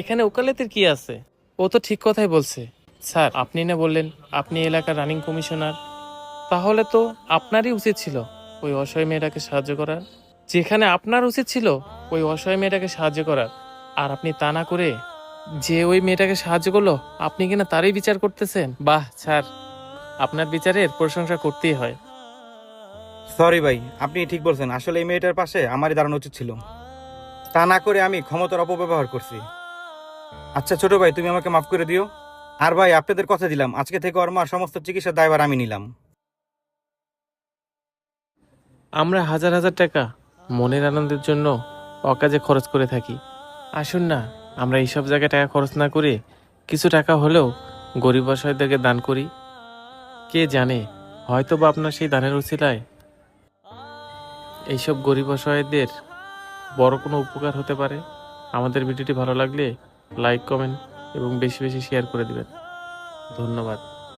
এখানে ওকালতির কি আছে? ও তো ঠিক কথাই বলছে। স্যার, আপনি না বললেন আপনি এলাকার রানিং কমিশনার তাহলে তো আপনারই উচিত ছিল ওই অসহায় মেয়েটাকে সাহায্য করার। যেখানে আপনার উচিত ছিল ওই অসহায় মেয়েটাকে সাহায্য করার। আর আপনি তা না করে যে ওই মেয়েটাকে সাহায্য করল, আপনি কিনা তারই বিচার করতেছেন? বাহ, স্যার, আপনার বিচারের প্রশংসা করতেই হয়। সরি ভাই, আপনি ঠিক বলছেন। আসলে এই মেয়েটার পাশে আমারই দাঁড়ানো উচিত ছিল। তা না করে আমি ক্ষমতার অপব্যবহার করছি। আচ্ছা ছোট ভাই, তুমি আমাকে মাফ করে দিও। আর ভাই, আপনাদের কথা দিলাম। আজকে থেকে ওর সমস্ত চিকিৎসার দায়ভার আমি নিলাম। আমরা হাজার হাজার টাকা মনের আনন্দের জন্য অকাজে খরচ করে থাকি। আসুন না, আমরা এইসব জায়গায় টাকা খরচ না করে কিছু টাকা হলেও গরিব অসহায়দেরকে দান করি। কে জানে হয়তো বা আপনার সেই দানের উচিলায় এইসব গরিব অসহায়দের বড় কোনো উপকার হতে পারে। আমাদের ভিডিওটি ভালো লাগলে লাইক কমেন্ট এবং বেশি বেশি শেয়ার করে দিবেন। ধন্যবাদ।